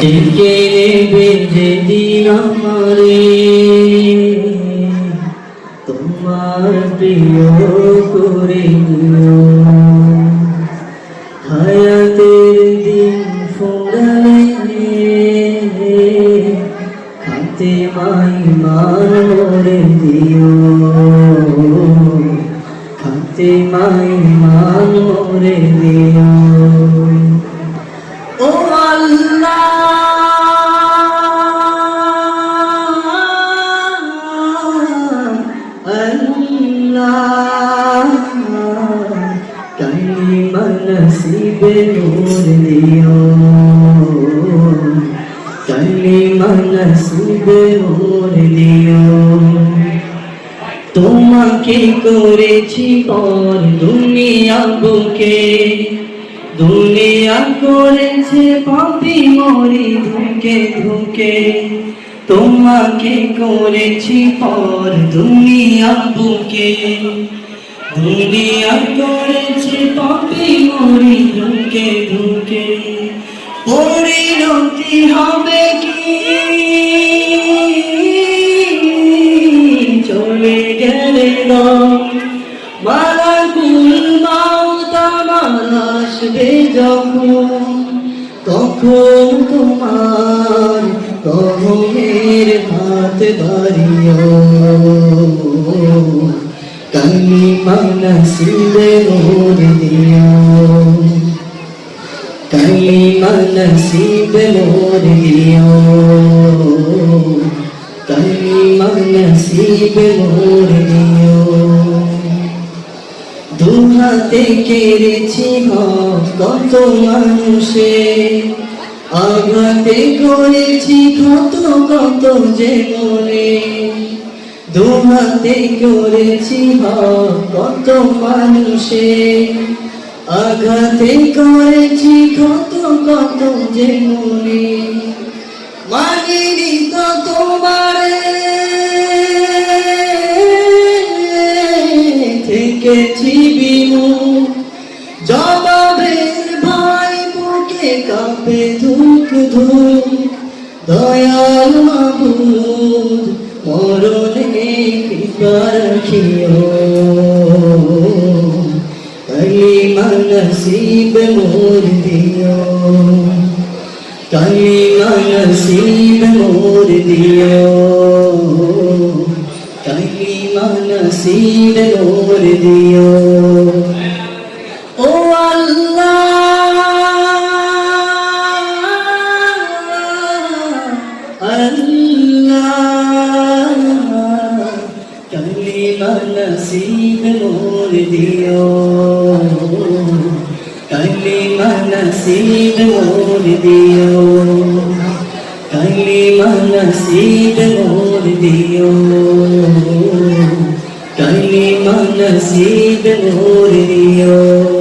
ডেকে নেবে যেদিন আমারে। তোমার প্রিয় করে হায়াতের দিন মার মোরে দিও। খাতে মাই মার মোরে দিও। আল্লাহ কালিমা নসিবে নূর দিও কালিমা নসিবে নূর দিও তোমাকে করেছি পর দুনিয়া বুকে দুনিয়া করেছে পাপি মরি ধুকে ধুকে তোমাকে করেছি পর দুনিয়া বুকে। দুনিয়া করেছে পাপি মরি ধুকে ধুকে পরিণতি হবে কি? চলে গেলে মালা কুল মাউত আমার আসবে যখন। তখন তোমার তহমের হাত বাড়িও কালিমা নসিবে মোর দিও কালিমা নসিবে মোর দিও কালিমা নসিবে মোর দিও দুহাতে কেড়েছি কত মানুষে আঘাতে করেছি কত কত যে মনে। দুহাতে করেছি কত মানুষে। আঘাতে করেছি কত কত যে মনে। মানিনি তো তোমারে। থেকেছি বিমু। বুকে কাঁপে ধুক ধুক দয়াল মাবুদ মরণে কৃপা রাখিও কালিমা নসিব মোর দিও কালিমা নসিব মোর দিও কালিমা নসিব মোর দিও আল্লাহ কালিমা নসিব মোর দিও কালিমা নসিব মোর দিও কালিমা নসিব মোর দিও কালিমা নসিব মোর দিও